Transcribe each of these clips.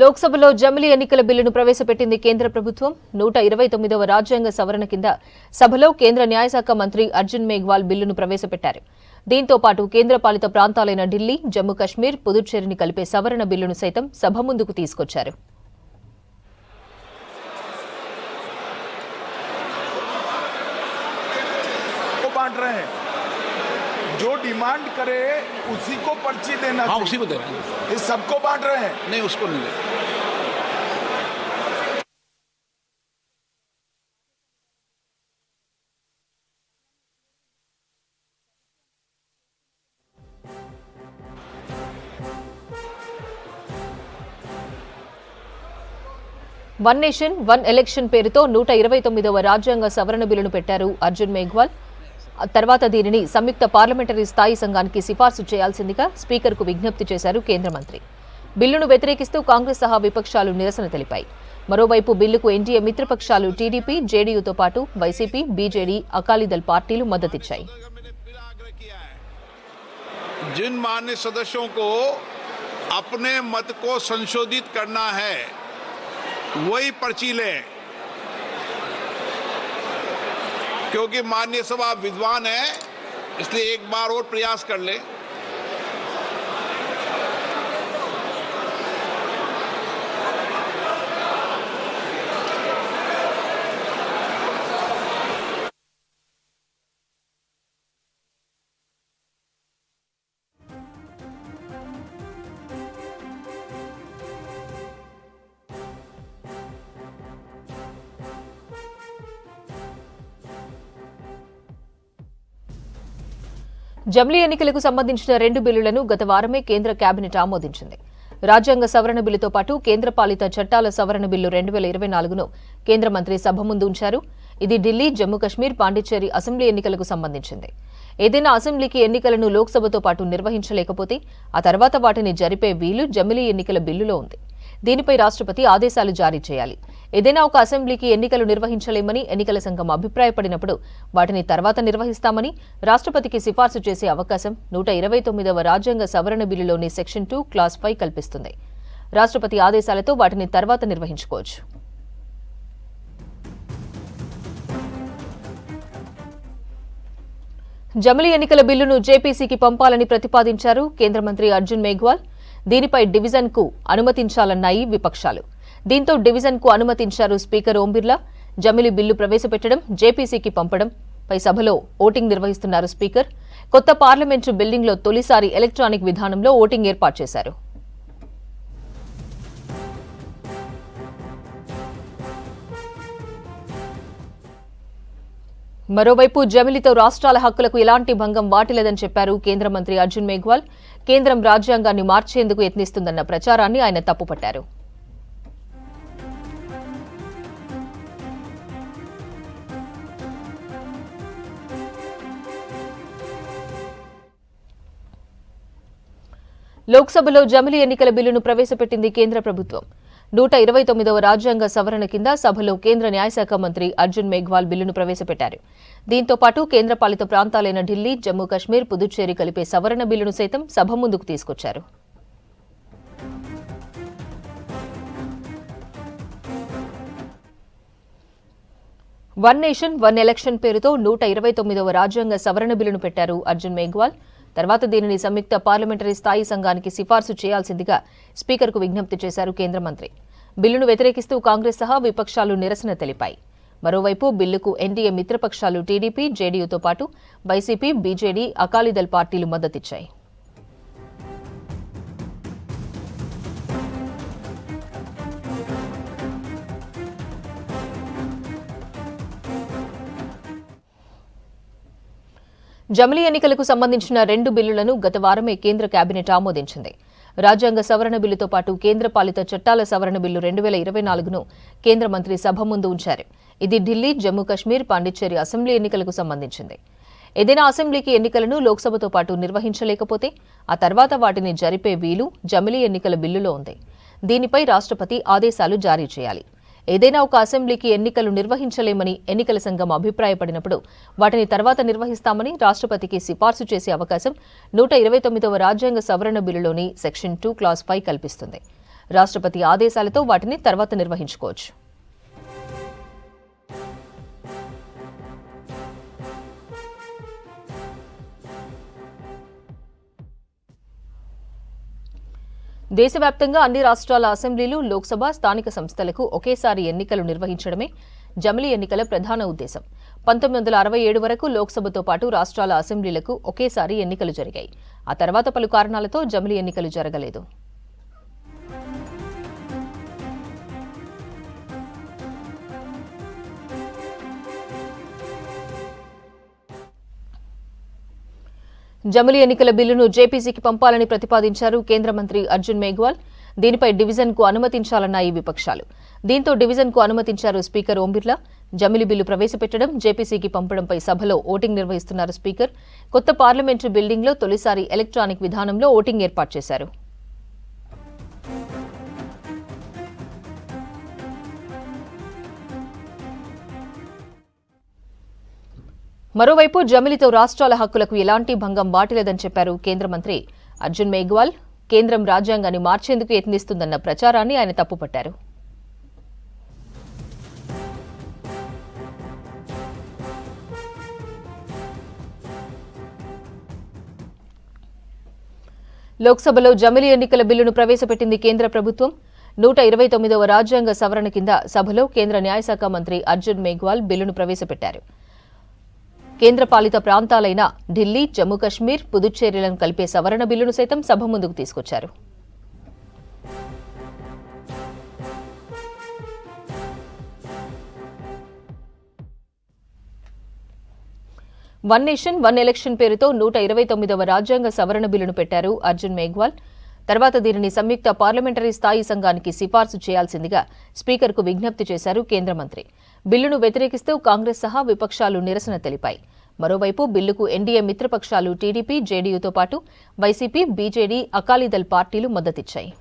లోక్సభలో జమిలీ ఎన్నికల బిల్లును ప్రవేశపెట్టింది కేంద్ర ప్రభుత్వం. నూట ఇరవై తొమ్మిదవ రాజ్యాంగ సవరణ కింద సభలో కేంద్ర న్యాయశాఖ మంత్రి అర్జున్ మేఘ్వాల్ బిల్లును ప్రవేశపెట్టారు. దీంతో పాటు కేంద్రపాలిత ప్రాంతాలైన ఢిల్లీ జమ్మూ కశ్మీర్ పుదుచ్చేరిని కలిపే సవరణ బిల్లును సైతం సభ ముందుకు తీసుకొచ్చారు. जो डिमांड करे उसी को पर्ची देना हाँ चाहिए। उसी को दे रहे हैं ये सबको बांट रहे हैं नहीं उसको नहीं दे रहे వన్ నేషన్ వన్ ఎలక్షన్ పేరుతో నూట ఇరవై తొమ్మిదవ రాజ్యాంగ సవరణ బిల్లును పెట్టారు అర్జున్ మేఘ్వాల్ ఆ తర్వాత దీనిని సంయుక్త పార్లమెంటరీ స్థాయి సంఘానికి సిఫార్సు చేయాల్సిందిగా స్పీకర్కు విజ్ఞప్తి చేశారు కేంద్ర మంత్రి బిల్లును వ్యతిరేకిస్తూ కాంగ్రెస్ సహా విపక్షాలు నిరసన తెలిపాయి మరోవైపు బిల్లుకు ఎన్డీఏ మిత్రపక్షాలు టీడీపీ జేడీయూతో పాటు వైసీపీ బీజేడీ అకాలీదళ్ పార్టీలు మద్దతిచ్చాయి जिन मान्य सदस्यों को अपने मत को संशोधित करना है वही पर्ची लें क्योंकि मान्य आप विद्वान हैं इसलिए एक बार और प्रयास कर लें। జమిలీ ఎన్నికలకు సంబంధించిన రెండు బిల్లులను గత వారమే కేంద్ర కేబినెట్ ఆమోదించింది. రాజ్యాంగ సవరణ బిల్లుతో పాటు కేంద్రపాలిత చట్టాల సవరణ బిల్లు రెండు వేల ఇరవై నాలుగును కేంద్ర మంత్రి సభ ముందు ఉంచారు. ఇది ఢిల్లీ జమ్మూ కశ్మీర్ పాండిచ్చేరి అసెంబ్లీ ఎన్నికలకు సంబంధించింది. ఏదైనా అసెంబ్లీకి ఎన్నికలను లోక్సభతో పాటు నిర్వహించలేకపోతే ఆ తర్వాత వాటిని జరిపే వీలు జమిలీ ఎన్నికల బిల్లులో ఉంది. దీనిపై రాష్ట్రపతి ఆదేశాలు జారీ చేయాలి. ఏదైనా ఒక అసెంబ్లీకి ఎన్నికలు నిర్వహించలేమని ఎన్నికల సంఘం అభిప్రాయపడినప్పుడు వాటిని తర్వాత నిర్వహిస్తామని రాష్ట్రపతికి సిఫార్సు చేసే అవకాశం నూట ఇరవై తొమ్మిదవ రాజ్యాంగ సవరణ బిల్లులోని సెక్షన్ టూ క్లాస్ ఫైవ్ కల్పిస్తుంది. రాష్ట్రపతి ఆదేశాలతో వాటిని తర్వాత నిర్వహించుకోవచ్చు. జమిలి ఎన్నికల బిల్లును జేపీసీకి పంపాలని ప్రతిపాదించారు కేంద్ర మంత్రి అర్జున్ మేఘ్వాల్. దీనిపై డివిజన్కు అనుమతించాలన్నాయి విపక్షాలు. దీంతో డివిజన్కు అనుమతించారు స్పీకర్ ఓం బిర్లా. జమిలి బిల్లు ప్రవేశపెట్టడం జేపీసీకి పంపడం పై సభలో ఓటింగ్ నిర్వహిస్తున్నారు స్పీకర్. కొత్త పార్లమెంటు బిల్డింగ్లో తొలిసారి ఎలక్ట్రానిక్ విధానంలో ఓటింగ్ ఏర్పాటు చేశారు. మరోవైపు జమిలితో రాష్ట్రాల హక్కులకు ఎలాంటి భంగం వాటిలేదని చెప్పారు కేంద్ర మంత్రి అర్జున్ మేఘ్వాల్. కేంద్రం రాజ్యాంగాన్ని మార్చేందుకు యత్నిస్తుందన్న ప్రచారాన్ని ఆయన తప్పుపట్టారు. లోక్సభలో జమిలి ఎన్నికల బిల్లును ప్రవేశపెట్టింది కేంద్ర ప్రభుత్వం. నూట ఇరవై తొమ్మిదవ రాజ్యాంగ సవరణ కింద సభలో కేంద్ర న్యాయశాఖ మంత్రి అర్జున్ మేఘ్వాల్ బిల్లును ప్రవేశపెట్టారు. దీంతో పాటు కేంద్ర పాలిత ప్రాంతాలైన ఢిల్లీ జమ్మూ కశ్మీర్ పుదుచ్చేరి కలిపే సవరణ బిల్లును సైతం సభ ముందుకు తీసుకొచ్చారు. వన్ నేషన్ వన్ ఎలక్షన్ పేరుతో నూట ఇరవై తొమ్మిదవ రాజ్యాంగ సవరణ బిల్లును పెట్టారు అర్జున్ మేఘ్వాల్. తర్వాత దీనిని సంయుక్త పార్లమెంటరీ స్థాయి సంఘానికి సిఫార్సు చేయాల్సిందిగా స్పీకర్కు విజ్ఞప్తి చేశారు కేంద్ర మంత్రి. బిల్లును వ్యతిరేకిస్తూ కాంగ్రెస్ సహా విపక్షాలు నిరసన తెలిపాయి. మరోవైపు బిల్లుకు ఎన్డీఏ మిత్రపక్షాలు టీడీపీ జేడీయూతో పాటు వైసీపీ బీజేడీ అకాలీదళ్ పార్టీలు మద్దతిచ్చాయి. జమిలీ ఎన్నికలకు సంబంధించిన రెండు బిల్లులను గత వారమే కేంద్ర కేబినెట్ ఆమోదించింది. రాజ్యాంగ సవరణ బిల్లుతో పాటు కేంద్ర పాలిత చట్టాల సవరణ బిల్లు రెండు వేల ఇరవై నాలుగును కేంద్ర మంత్రి సభ ముందు ఉంచారు. ఇది ఢిల్లీ జమ్మూ కశ్మీర్ పాండిచ్చేరి అసెంబ్లీ ఎన్నికలకు సంబంధించింది. ఏదైనా అసెంబ్లీకి ఎన్నికలను లోక్సభతో పాటు నిర్వహించలేకపోతే ఆ తర్వాత వాటిని జరిపే వీలు జమిలీ ఎన్నికల బిల్లులో ఉంది. దీనిపై రాష్ట్రపతి ఆదేశాలు జారీ చేయాలి. ఏదైనా ఒక అసెంబ్లీకి ఎన్నికలు నిర్వహించలేమని ఎన్నికల సంఘం అభిప్రాయపడినప్పుడు వాటిని తర్వాత నిర్వహిస్తామని రాష్ట్రపతికి సిఫార్సు చేసే అవకాశం నూట ఇరవై తొమ్మిదవ రాజ్యాంగ సవరణ బిల్లులోని సెక్షన్ టూ క్లాస్ ఫైవ్ కల్పిస్తుంది. రాష్ట్రపతి ఆదేశాలతో వాటిని తర్వాత నిర్వహించుకోవచ్చు. దేశవ్యాప్తంగా అన్ని రాష్ట్రాల అసెంబ్లీలు లోక్సభ స్థానిక సంస్థలకు ఒకేసారి ఎన్నికలు నిర్వహించడమే జమిలీ ఎన్నికల ప్రధాన ఉద్దేశం. పంతొమ్మిది వందల అరవై ఏడు వరకు లోక్సభతో పాటు రాష్ట్రాల అసెంబ్లీలకు ఒకేసారి ఎన్నికలు జరిగాయి. ఆ తర్వాత పలు కారణాలతో జమిలీ ఎన్నికలు జరగలేదు. జమిలి ఎన్నికల బిల్లును జేపీసీకి పంపాలని ప్రతిపాదించారు కేంద్ర మంత్రి అర్జున్ మేఘ్వాల్. దీనిపై డివిజన్కు అనుమతించాలన్నాయి విపక్షాలు. దీంతో డివిజన్కు అనుమతించారు స్పీకర్ ఓం బిర్లా. జమిలి బిల్లు ప్రవేశపెట్టడం జేపీసీకి పంపడంపై సభలో ఓటింగ్ నిర్వహిస్తున్నారు స్పీకర్. కొత్త పార్లమెంటరీ బిల్డింగ్లో తొలిసారి ఎలక్ట్రానిక్ విధానంలో ఓటింగ్ ఏర్పాటు చేశారు. మరోవైపు జమిలితో రాష్ట్రాల హక్కులకు ఎలాంటి భంగం వాటిలేదని చెప్పారు కేంద్ర మంత్రి అర్జున్ మేఘ్వాల్. కేంద్రం రాజ్యాంగాన్ని మార్చేందుకు యత్నిస్తుందన్న ప్రచారాన్ని ఆయన తప్పుపట్టారు. లోక్సభలో జమిలి ఎన్నికల బిల్లును ప్రవేశపెట్టింది కేంద్ర ప్రభుత్వం. నూట ఇరవై తొమ్మిదవ రాజ్యాంగ సవరణ కింద సభలో కేంద్ర న్యాయశాఖ మంత్రి అర్జున్ మేఘ్వాల్ బిల్లును ప్రవేశపెట్టారు. కేంద్ర పాలిత ప్రాంతాలైన ఢిల్లీ జమ్మూ కశ్మీర్ పుదుచ్చేరిలను కలిపే సవరణ బిల్లును సైతం సభ ముందుకు తీసుకొచ్చారు. వన్ నేషన్ వన్ ఎలక్షన్ పేరుతో నూట ఇరవై తొమ్మిదవ రాజ్యాంగ సవరణ బిల్లును పెట్టారు అర్జున్ మేఘ్వాల్. తర్వాత దీనిని సంయుక్త పార్లమెంటరీ స్థాయి సంఘానికి సిఫార్సు చేయాల్సిందిగా స్పీకర్కు విజ్ఞప్తి చేశారు కేంద్ర మంత్రి. బిల్లును వ్యతిరేకిస్తూ కాంగ్రెస్ సహా విపక్షాలు నిరసన తెలిపాయి. మరోవైపు బిల్లుకు ఎన్డీఏ మిత్రపక్షాలు టీడీపీ జేడీయూతో పాటు వైసీపీ బీజేడీ అకాలీదళ్ పార్టీలు మద్దతిచ్చాయి.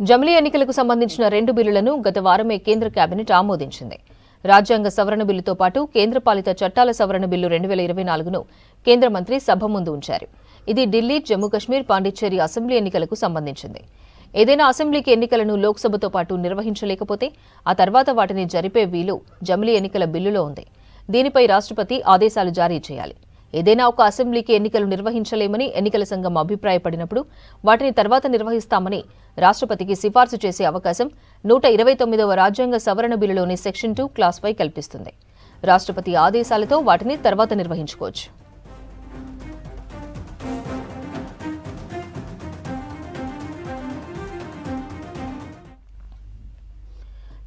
జమిలీ ఎన్నికలకు సంబంధించిన రెండు బిల్లులను గత వారమే కేంద్ర కేబినెట్ ఆమోదించింది. రాజ్యాంగ సవరణ బిల్లుతో పాటు కేంద్రపాలిత చట్టాల సవరణ బిల్లు రెండు వేల ఇరవై నాలుగును కేంద్ర మంత్రి సభ ముందు ఉంచారు. ఇది ఢిల్లీ జమ్మూ కశ్మీర్ పాండిచ్చేరి అసెంబ్లీ ఎన్నికలకు సంబంధించింది. ఏదైనా అసెంబ్లీకి ఎన్నికలను లోక్సభతో పాటు నిర్వహించలేకపోతే ఆ తర్వాత వాటిని జరిపే వీలు జమిలీ ఎన్నికల బిల్లులో ఉంది. దీనిపై రాష్ట్రపతి ఆదేశాలు జారీ చేయాలి. ఏదైనా ఒక అసెంబ్లీకి ఎన్నికలు నిర్వహించలేమని ఎన్నికల సంఘం అభిప్రాయపడినప్పుడు వాటిని తర్వాత నిర్వహిస్తామని రాష్ట్రపతికి సిఫార్సు చేసే అవకాశం నూట ఇరవై తొమ్మిదవ రాజ్యాంగ సవరణ బిల్లులోని సెక్షన్ టూ క్లాస్ ఫైవ్ కల్పిస్తుంది. రాష్ట్రపతి ఆదేశాలతో వాటిని తర్వాత నిర్వహించుకోవచ్చు.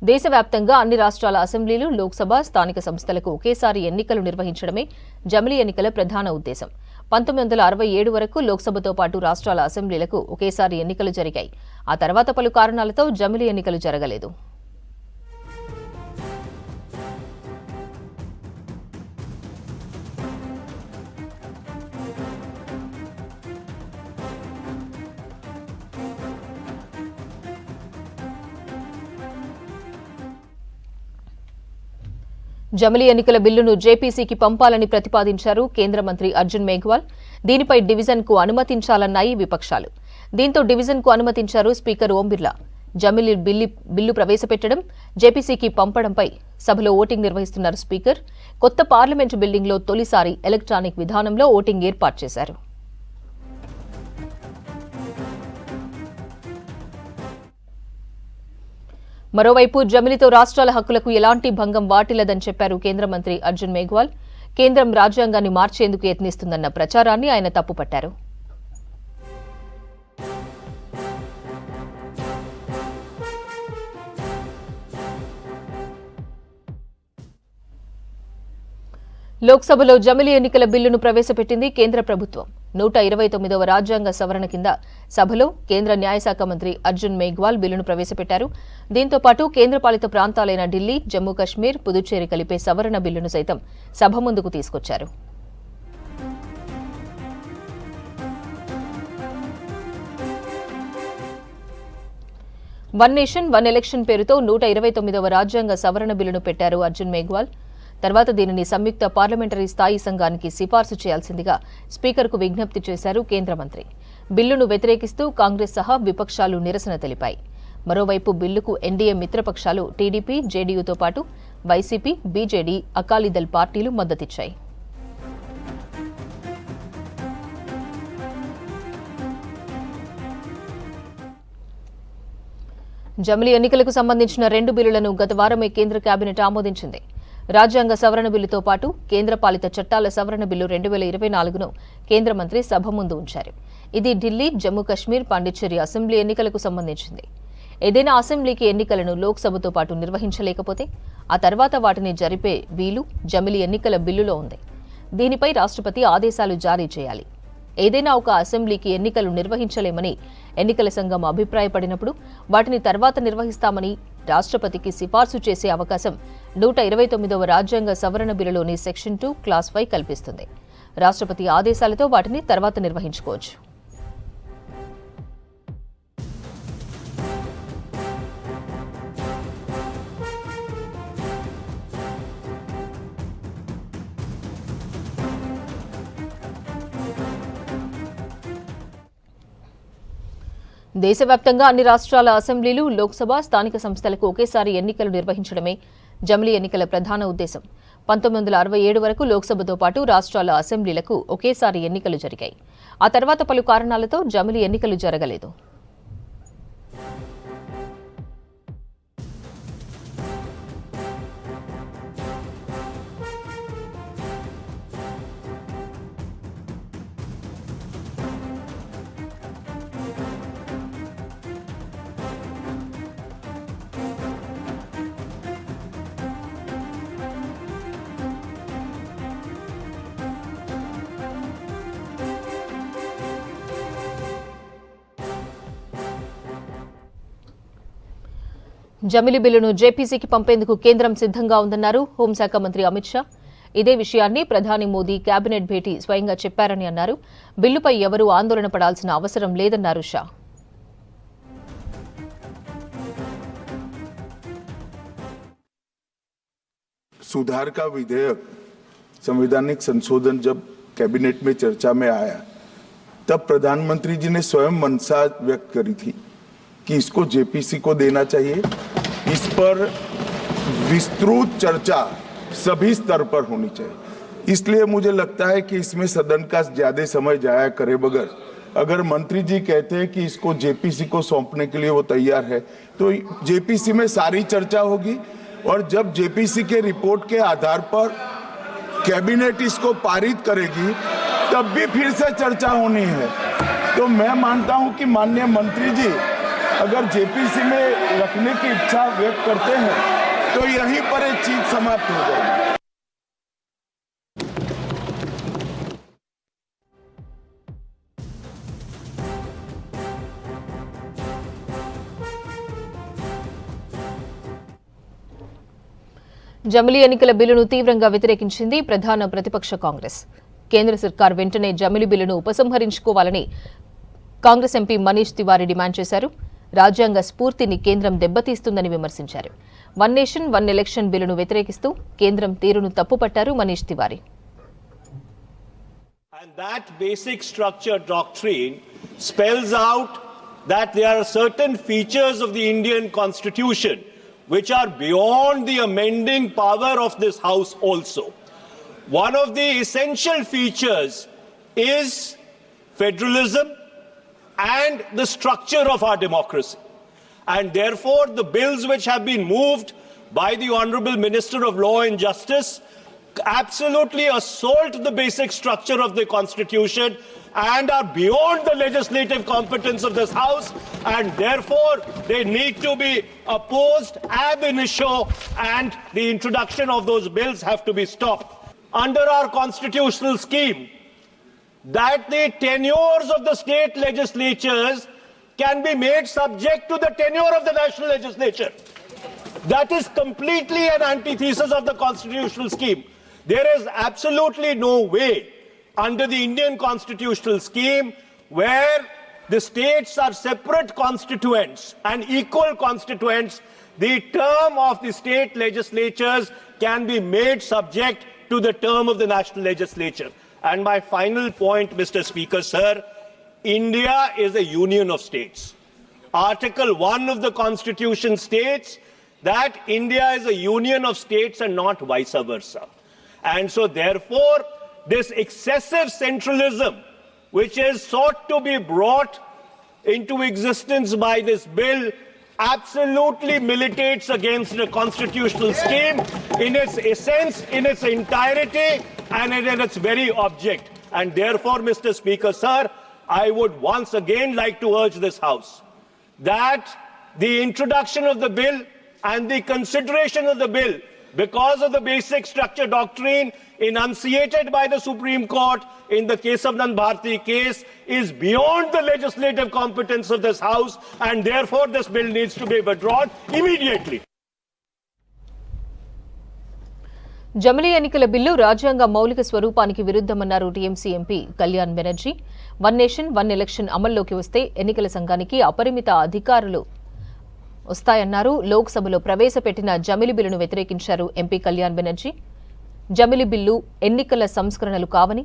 దేశవ్యాప్తంగా అన్ని రాష్ట్రాల అసెంబ్లీలు లోక్సభ స్థానిక సంస్థలకు ఒకేసారి ఎన్నికలు నిర్వహించడమే జమిలీ ఎన్నికల ప్రధాన ఉద్దేశం. పంతొమ్మిది వందల అరవై ఏడు వరకు లోక్సభతో పాటు రాష్ట్రాల అసెంబ్లీలకు ఒకేసారి ఎన్నికలు జరిగాయి. ఆ తర్వాత పలు కారణాలతో జమిలీ ఎన్నికలు జరగలేదు. జమిలీ ఎన్నికల బిల్లును జేపీసీకి పంపాలని ప్రతిపాదించారు కేంద్ర మంత్రి అర్జున్ మేఘ్వాల్. దీనిపై డివిజన్కు అనుమతించాలన్నాయి విపక్షాలు. దీంతో డివిజన్కు అనుమతించారు స్పీకర్ ఓం బిర్లా. జమిలీ బిల్లు బిల్లు ప్రవేశపెట్టడం జేపీసీకి పంపడంపై సభలో ఓటింగ్ నిర్వహిస్తున్నారు స్పీకర్. కొత్త పార్లమెంటు బిల్డింగ్లో తొలిసారి ఎలక్ట్రానిక్ విధానంలో ఓటింగ్ ఏర్పాటు చేశారు. మరోవైపు జమిలితో రాష్ట్రాల హక్కులకు ఎలాంటి భంగం వాటిల్లదని చెప్పారు కేంద్ర మంత్రి అర్జున్ మేఘ్వాల్. కేంద్రం రాజ్యాంగాన్ని మార్చేందుకు యత్నిస్తుందన్న ప్రచారాన్ని ఆయన తప్పుపట్టారు. లోక్సభలో జమిలీ ఎన్నికల బిల్లును ప్రవేశపెట్టింది కేంద్ర ప్రభుత్వం. నూట ఇరవై తొమ్మిదవ రాజ్యాంగ సవరణ కింద సభలో కేంద్ర న్యాయశాఖ మంత్రి అర్జున్ మేఘ్వాల్ బిల్లును ప్రవేశపెట్టారు. దీంతో పాటు కేంద్రపాలిత ప్రాంతాలైన ఢిల్లీ జమ్మూ కశ్మీర్ పుదుచ్చేరి కలిపే సవరణ బిల్లును సైతం సభ ముందుకు తీసుకొచ్చారు. వన్ నేషన్ వన్ ఎలక్షన్ పేరుతో నూట ఇరవై తొమ్మిదవ రాజ్యాంగ సవరణ బిల్లును పెట్టారు అర్జున్ మేఘ్వాల్. తర్వాత దీనిని సంయుక్త పార్లమెంటరీ స్థాయి సంఘానికి సిఫార్సు చేయాల్సిందిగా స్పీకర్కు విజ్ఞప్తి చేశారు కేంద్ర మంత్రి. బిల్లును వ్యతిరేకిస్తూ కాంగ్రెస్ సహా విపక్షాలు నిరసన తెలిపాయి. మరోవైపు బిల్లుకు ఎన్డీఏ మిత్రపక్షాలు టీడీపీ జేడీయూతో పాటు వైసీపీ బీజేడీ అకాలీదళ్ పార్టీలు మద్దతిచ్చాయి. జమిలీ ఎన్నికలకు సంబంధించిన రెండు బిల్లులను గత వారమే కేంద్ర కేబినెట్ ఆమోదించింది. రాజ్యాంగ సవరణ బిల్లుతో పాటు కేంద్ర పాలిత చట్టాల సవరణ బిల్లు రెండు వేల ఇరవై నాలుగును కేంద్ర మంత్రి సభ ముందు ఉంచారు. ఇది ఢిల్లీ జమ్మూ కశ్మీర్ పాండిచ్చేరి అసెంబ్లీ ఎన్నికలకు సంబంధించింది. ఏదైనా అసెంబ్లీకి ఎన్నికలను లోక్సభతో పాటు నిర్వహించలేకపోతే ఆ తర్వాత వాటిని జరిపే వీలు జమిలి ఎన్నికల బిల్లులో ఉంది. దీనిపై రాష్ట్రపతి ఆదేశాలు జారీ చేయాలి. ఏదైనా ఒక అసెంబ్లీకి ఎన్నికలు నిర్వహించలేమని ఎన్నికల సంఘం అభిప్రాయపడినప్పుడు వాటిని తర్వాత నిర్వహిస్తామని రాష్ట్రపతికి సిఫార్సు చేసే అవకాశం నూట ఇరవై తొమ్మిదవ రాజ్యాంగ సవరణ బిల్లులోని సెక్షన్ టూ క్లాస్ ఫైవ్ కల్పిస్తుంది. రాష్ట్రపతి ఆదేశాలతో వాటిని తర్వాత నిర్వహించుకోవచ్చు. దేశవ్యాప్తంగా అన్ని రాష్ట్రాల అసెంబ్లీలు లోక్సభ స్థానిక సంస్థలకు ఒకేసారి ఎన్నికలు నిర్వహించడమే జమిలీ ఎన్నికల ప్రధాన ఉద్దేశం. పంతొమ్మిది వందల అరవై ఏడు వరకు లోక్సభతో పాటు రాష్ట్రాల అసెంబ్లీలకు ఒకేసారి ఎన్నికలు జరిగాయి. ఆ తర్వాత పలు కారణాలతో జమిలీ ఎన్నికలు జరగలేదు. జమిలి బిల్లును జేపీసీకి పంపేందుకు కేంద్రం సిద్ధంగా ఉందన్నారు హోంశాఖ మంత్రి అమిత్ షా ఇదే విషయాన్ని ప్రధాని మోదీ కేబినెట్ భేటీ స్వయంగా చెప్పారని అన్నారు బిల్లుపై ఎవరూ ఆందోళన పడాల్సిన అవసరం లేదన్నారు షా सुधार का विधेयक संवैधानिक संशोधन जब कैबिनेट में चर्चा में आया तब प्रधानमंत्री जी ने स्वयं मनसा व्यक्त करी थी कि इसको जेपीसी को देना चाहिए। इस पर विस्तृत चर्चा सभी स्तर पर होनी चाहिए। इसलिए मुझे लगता है कि इसमें सदन का ज़्यादा समय जाया करे बगैर। अगर मंत्री जी कहते हैं कि इसको जेपीसी को सौंपने के लिए वो तैयार है तो जेपीसी में सारी चर्चा होगी और जब जेपीसी के रिपोर्ट के आधार पर कैबिनेट इसको पारित करेगी, तब भी फिर से चर्चा होनी है। तो मैं मानता हूँ कि माननीय मंत्री जी अगर जेपीसी में रखने की इच्छा व्यक्त करते हैं तो यहीं पर एक चीज समाप्त हो जाएगी జమిలీ ఎన్నికల బిల్లును తీవ్రంగా వ్యతిరేకించింది ప్రధాన ప్రతిపక్ష కాంగ్రెస్ కేంద్ర సర్కార్ వెంటనే జమిలీ బిల్లును ఉపసంహరించుకోవాలని కాంగ్రెస్ ఎంపీ మనీష్ తివారీ డిమాండ్ చేశారు రాజ్యాంగ స్ఫూర్తిని కేంద్రం దెబ్బతీస్తుందని విమర్శించారు వన్ నేషన్ వన్ ఎలక్షన్ బిల్లును వ్యతిరేకిస్తూ కేంద్రం తీరును తప్పుపట్టారు Manish Tiwari And that basic structure doctrine spells out that there are certain features of the Indian Constitution which are beyond the amending power of this House also. One of the essential features is federalism and the structure of our democracy. And therefore, the bills which have been moved by the Honorable Minister of Law and Justice absolutely assault the basic structure of the Constitution and are beyond the legislative competence of this House, and therefore they need to be opposed ab initio, and the introduction of those bills have to be stopped. Under our constitutional scheme, that the tenures of the state legislatures can be made subject to the tenure of the national legislature. That is completely an antithesis of the constitutional scheme. There is absolutely no way under the Indian constitutional scheme where the states are separate constituents and equal constituents, the term of the state legislatures can be made subject to the term of the national legislature. And my final point, Mr. Speaker, sir, India is a union of states. Article 1 of the Constitution states that India is a union of states and not vice versa. And so, therefore, this excessive centralism, which is sought to be brought into existence by this bill, absolutely militates against the constitutional scheme in its essence, in its entirety, and in its very object. And therefore, Mr. Speaker, sir, I would once again like to urge this House that the introduction of the bill and the consideration of the bill because of the basic structure doctrine enunciated by the Supreme Court in the case of Bharti case is beyond the legislative competence of this House and therefore this bill needs to be withdrawn immediately. జమిలి ఎన్నికల bill రాజ్యాంగ మౌలిక స్వరూపానికి విరుద్దమన్నారు TMC MP Kalyan Banerjee. One nation one election అమల్లోకి వస్తే ఎన్నికల సంఘానికి అపరిమిత అధికారులు వస్తాయన్నారు. లోక్సభలో ప్రవేశపెట్టిన జమిలి బిల్లును వ్యతిరేకించారు ఎంపీ కళ్యాణ్ బెనర్జీ. జమిలి బిల్లు ఎన్నికల సంస్కరణలు కావని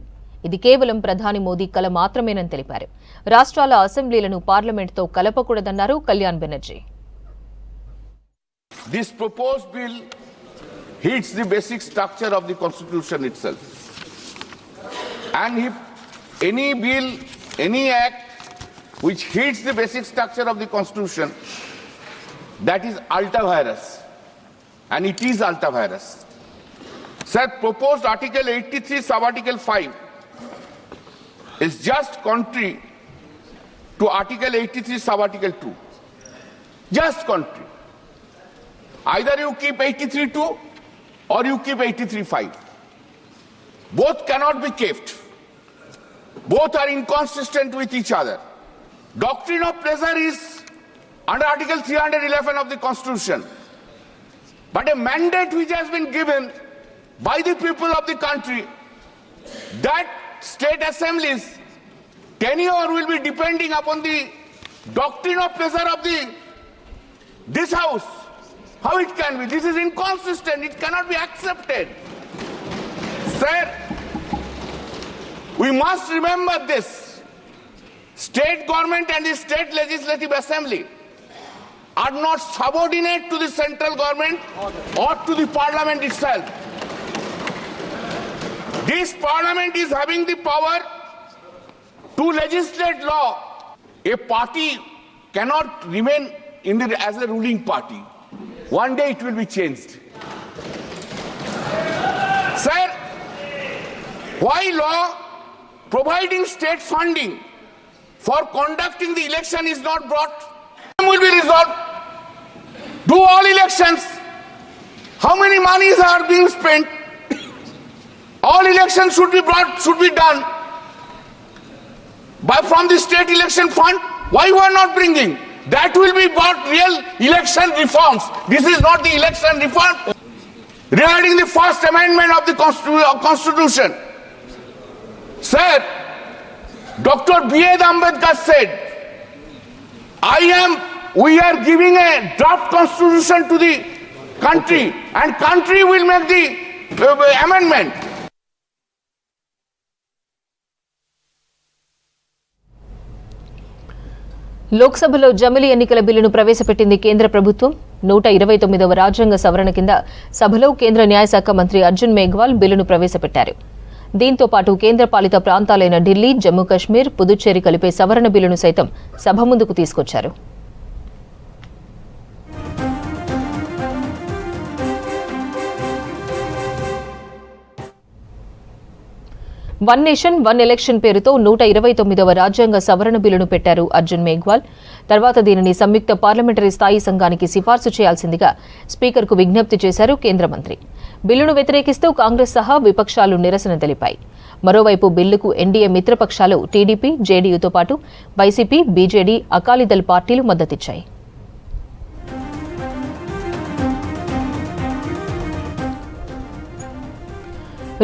ఇది కేవలం ప్రధాని మోదీ కల మాత్రమేనని తెలిపారు. రాష్ట్రాల అసెంబ్లీలను పార్లమెంట్తో కలపకూడదన్నారు Kalyan Banerjee. This proposed bill hits the basic structure of the constitution itself. And if any bill, any act which hits the basic structure of the constitution, that is ultra virus. And it is ultra virus. Sir, proposed Article 83, sub-article 5 is just contrary to Article 83, sub-article 2. Just contrary. Either you keep 83.2 or you keep 83.5. Both cannot be kept. Both are inconsistent with each other. Doctrine of pleasure is under Article 311 of the Constitution. But a mandate which has been given by the people of the country that state assemblies tenure will be depending upon the doctrine of pleasure of the this house. How it can be? This is inconsistent. It cannot be accepted. Sir, we must remember this. State government and the state legislative assembly are not subordinate to the central government or to the parliament itself. This parliament is having the power to legislate law. A party cannot remain in the, as a ruling party. One day it will be changed. Sir, why law providing state funding for conducting the election is not brought? Will be resolved. Do all elections. How many monies are being spent? All elections should be brought, should be done by from the state election fund. Why are not bringing? That will be brought real election reforms. This is not the election reform. Regarding the first amendment of the Constitution, sir, Dr. B.A. Ambedkar said, I am, we are giving a draft constitution to the country and country will make the uh, amendment. లోక్సభలో జమిలి ఎన్నికల బిల్లును ప్రవేశపెట్టింది కేంద్ర ప్రభుత్వం. నూట ఇరవై తొమ్మిదవ రాజ్యాంగ సవరణ కింద సభలో కేంద్ర న్యాయశాఖ మంత్రి అర్జున్ మేఘ్వాల్ బిల్లును ప్రవేశపెట్టారు. దీంతో పాటు కేంద్రపాలిత ప్రాంతాలైన ఢిల్లీ జమ్మూ కశ్మీర్ పుదుచ్చేరి కలిపే సవరణ బిల్లును సైతం సభ ముందుకు తీసుకొచ్చారు. వన్ నేషన్ వన్ ఎలక్షన్ పేరుతో నూట ఇరవై తొమ్మిదవ రాజ్యాంగ సవరణ బిల్లును పెట్టారు అర్జున్ మేఘ్వాల్. తర్వాత దీనిని సంయుక్త పార్లమెంటరీ స్థాయి సంఘానికి సిఫార్సు చేయాల్సిందిగా స్పీకర్కు విజ్ఞప్తి చేశారు కేంద్ర మంత్రి. బిల్లును వ్యతిరేకిస్తూ కాంగ్రెస్ సహా విపక్షాలు నిరసన తెలిపాయి. మరోవైపు బిల్లుకు ఎన్డీఏ మిత్రపక్షాలు టీడీపీ జేడీయూతో పాటు వైసీపీ బీజేడీ అకాలీదళ్ పార్టీలు మద్దతిచ్చాయి.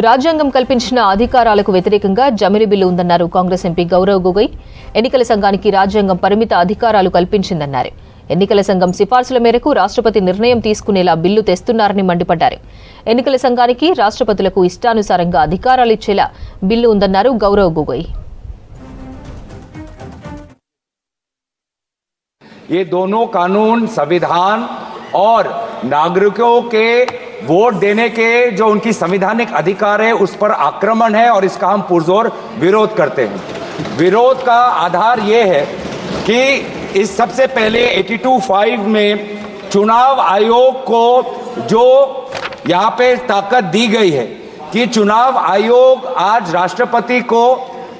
రాజ్యాంగం కల్పించిన అధికారాలకు వ్యతిరేకంగా జమిలి బిల్లు ఉందన్నారు కాంగ్రెస్ ఎంపీ గౌరవ్ గొగోయ్ ఎన్నికల సంఘానికి రాజ్యాంగం పరిమిత అధికారాలు కల్పించిందన్నారు ఎన్నికల సంఘం సిఫార్సుల మేరకు రాష్ట్రపతి నిర్ణయం తీసుకునేలా బిల్లు తెస్తున్నారని మండిపడ్డారు ఎన్నికల సంఘానికి రాష్ట్రపతులకు ఇష్టానుసారంగా అధికారాలు ఇచ్చేలా బిల్లు ఉందన్నారు గౌరవ్ గొగోయ్ ये दोनों कानून संविधान और नागरिकों के वोट देने के जो उनकी संवैधानिक अधिकार है, उस पर आक्रमण है और इसका हम पुरजोर विरोध करते हैं। विरोध का आधार ये है कि इस सबसे पहले 82.5 में चुनाव आयोग को जो यहाँ पे ताकत दी गई है कि चुनाव आयोग आज राष्ट्रपति को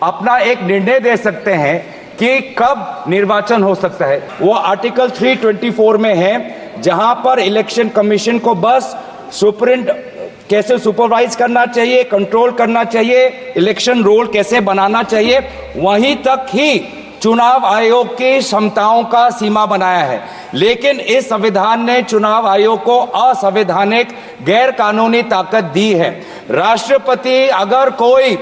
अपना एक निर्णय दे सकते हैं कि कब निर्वाचन हो सकता है। वो आर्टिकल 324 में है, जहाँ पर इलेक्शन कमीशन को बस सुप्रिंट, कैसे सुपरवाइज करना चाहिए, कंट्रोल करना चाहिए, इलेक्शन रोल कैसे बनाना चाहिए, वहीं तक ही चुनाव आयोग की क्षमताओं का सीमा बनाया है। लेकिन इस संविधान ने चुनाव आयोग को असंवैधानिक गैर कानूनी ताकत दी है। राष्ट्रपति अगर कोई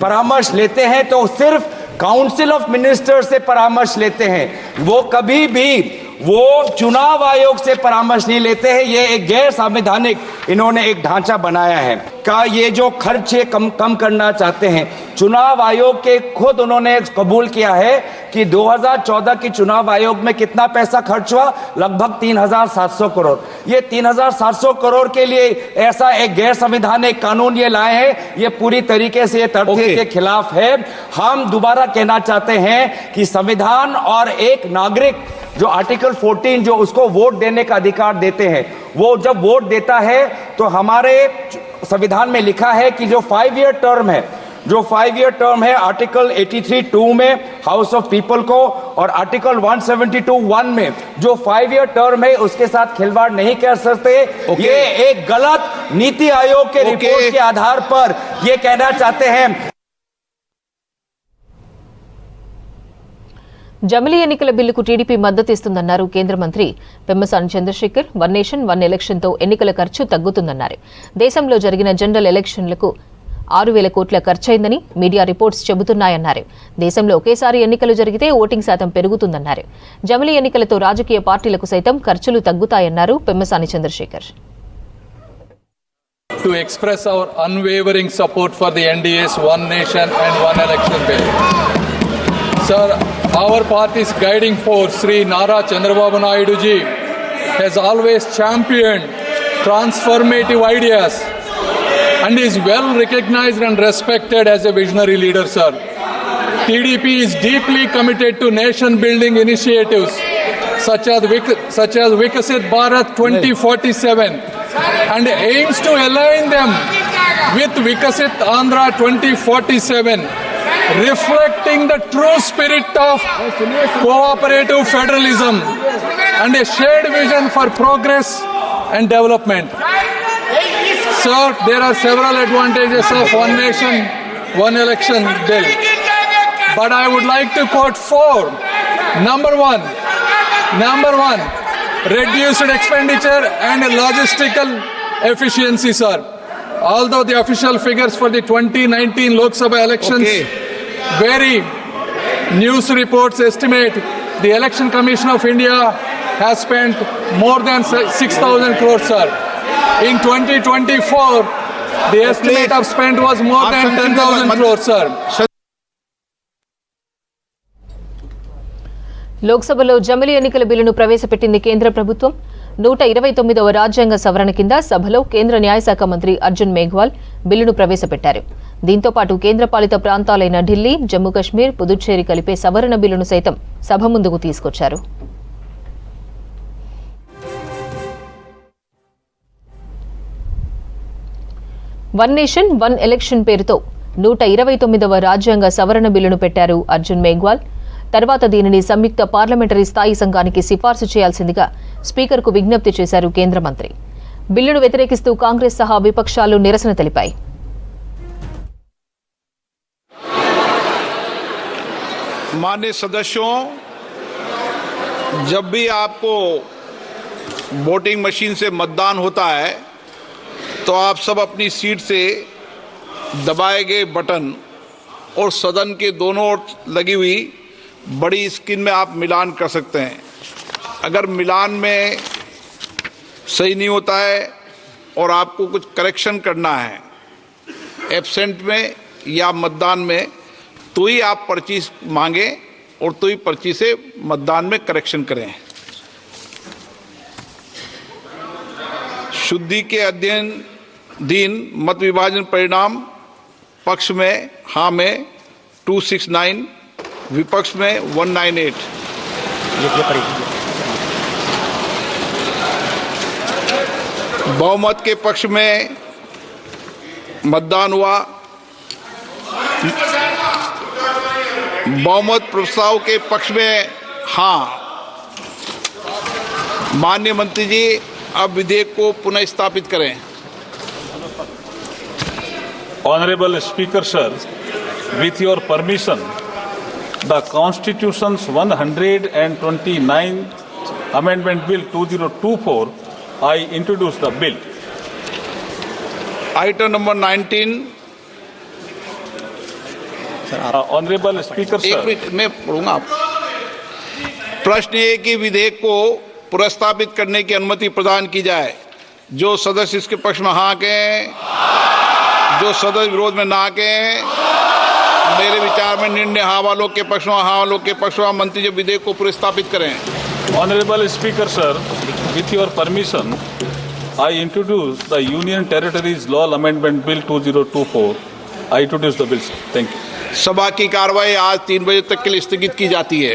परामर्श लेते हैं तो सिर्फ़ काउंसिल ऑफ़ मिनिस्टर से परामर्श लेते हैं। वो कभी भी वो चुनाव आयोग से परामर्श नहीं लेते हैं ये एक गैर संवैधानिक इन्होंने एक ढांचा बनाया है। का ये जो खर्च कम कम करना चाहते हैं चुनाव आयोग के खुद उन्होंने कबूल किया है कि 2014 की चुनाव आयोग में कितना पैसा खर्च हुआ? लगभग 3,700 करोड़। ये 3,700 करोड़ के लिए ऐसा एक गैर संवैधानिक कानून ये लाए हैं ये पूरी तरीके से तथ्य. के खिलाफ है। हम दोबारा कहना चाहते हैं कि संविधान और एक नागरिक जो आर्टिकल 14 जो उसको वोट देने का अधिकार देते हैं वो जब वोट देता है तो हमारे संविधान में लिखा है कि जो फाइव ईयर टर्म है जो फाइव ईयर टर्म है आर्टिकल 83 टू में हाउस ऑफ़ पीपल को और आर्टिकल 172 वन में जो फाइव ईयर टर्म है उसके साथ खिलवाड़ नहीं कर सकते Okay. ये एक गलत नीति आयोग के Okay. रिपोर्ट के आधार पर ये कहना चाहते हैं జమిలి ఎన్నికల బిల్లుకు టీడీపీ మద్దతు ఇస్తుందన్నారు కేంద్ర మంత్రి. Pemmasani Chandrasekhar one nation one ఎలక్షన్తో ఎన్నికల ఖర్చు తగ్గుతుందన్నారు. దేశంలో జరిగిన జనరల్ ఎలక్షన్లకు ఆరు వేల కోట్ల ఖర్చయిందని మీడియా రిపోర్ట్స్ చెబుతున్నాయన్నారు. దేశంలో ఒకేసారి ఎన్నికలు జరిగితే ఓటింగ్ శాతం పెరుగుతుందన్నారు. జమిలి ఎన్నికలతో రాజకీయ పార్టీలకు సైతం ఖర్చులు తగ్గుతాయన్నారు Pemmasani Chandrasekhar. To express our unwavering support for the NDA's One Nation and One Election bill. Sir, our party's guiding force, Sri Nara Chandrababu Naidu ji, has always championed transformative ideas and is well recognized and respected as a visionary leader, sir. TDP is deeply committed to nation building initiatives such as, Vik- such as Vikasit Bharat 2047 and aims to align them with Vikasit Andhra 2047, reflecting the true spirit of cooperative federalism and a shared vision for progress and development. Sir, there are several advantages of one nation, one election bill. But I would like to quote four. Number one, number one, reduced expenditure and logistical efficiency, sir. Although the official figures for the 2019 Lok Sabha elections Okay. vary. News reports estimate the Election Commission of India has spent more than 6,000 crores, sir. In 2024, the estimate of spend was more than 10,000 crores, sir. లోక్సభలో జమిలి ఎన్నికల బిల్లును ప్రవేశపెట్టింది కేంద్ర ప్రభుత్వం నూట ఇరవై తొమ్మిదవ రాజ్యాంగ సవరణ కింద సభలో కేంద్ర న్యాయశాఖ మంత్రి అర్జున్ మేఘ్వాల్ బిల్లును ప్రవేశపెట్టారు దీంతో పాటు కేంద్రపాలిత ప్రాంతాలైన ఢిల్లీ జమ్మూ కశ్మీర్ పుదుచ్చేరి కలిపే సవరణ బిల్లును సైతం సభ ముందుకు తీసుకొచ్చారు. వన్ నేషన్ వన్ ఎలక్షన్ పేరుతో నూట ఇరవై తొమ్మిదవ రాజ్యాంగ సవరణ బిల్లును పెట్టారు అర్జున్ మేఘ్వాల్. తర్వాత దీనిని సంయుక్త పార్లమెంటరీ స్థాయి సంఘానికి సిఫార్సు చేయాల్సిందిగా స్పీకర్కు విజ్ఞప్తి చేశారు కేంద్ర మంత్రి. బిల్లును వ్యతిరేకిస్తూ కాంగ్రెస్ సహా విపక్షాలు నిరసన తెలిపాయి. मान्य सदस्यों, जब भी आपको वोटिंग मशीन से मतदान होता है तो आप सब अपनी सीट से दबाए गए बटन और सदन के दोनों ओर लगी हुई बड़ी स्क्रीन में आप मिलान कर सकते हैं। अगर मिलान में सही नहीं होता है और आपको कुछ करेक्शन करना है, एबसेंट में या मतदान में तो ही आप पर्ची मांगे और तो ही पर्ची से मतदान में करेक्शन करें। शुद्धि के अध्ययन दिन, मत विभाजन परिणाम, पक्ष में हाँ में 269 विपक्ष में 198 बहुमत के पक्ष में मतदान हुआ। बहुमत प्रस्ताव के पक्ष में हाँ। माननीय मंत्री जी अब विधेयक को पुनः स्थापित करें। Honourable speaker sir with your permission the constitution one hundred and twenty nine amendment bill two zero two four I introduce the bill item number nineteen honourable speaker एक मिनट मैं पढ़ूँगा प्रश्न ये कि विधेयक को पुरस्थापित करने की अनुमति प्रदान की जाए। जो सदस्य इसके पक्ष में हाँ के जो सदस्य विरोध में ना के मेरे विचार में निर्णय हाँ वालों के पक्ष में हाँ वालों के पक्ष में मंत्री जो विधेयक को पुरस्थापित करें। Honourable speaker sir with your permission I introduce the union territories laws amendment bill 2024 I introduce the bill sir thank you सभा की कार्रवाई आज तीन बजे तक के लिए स्थगित की जाती है।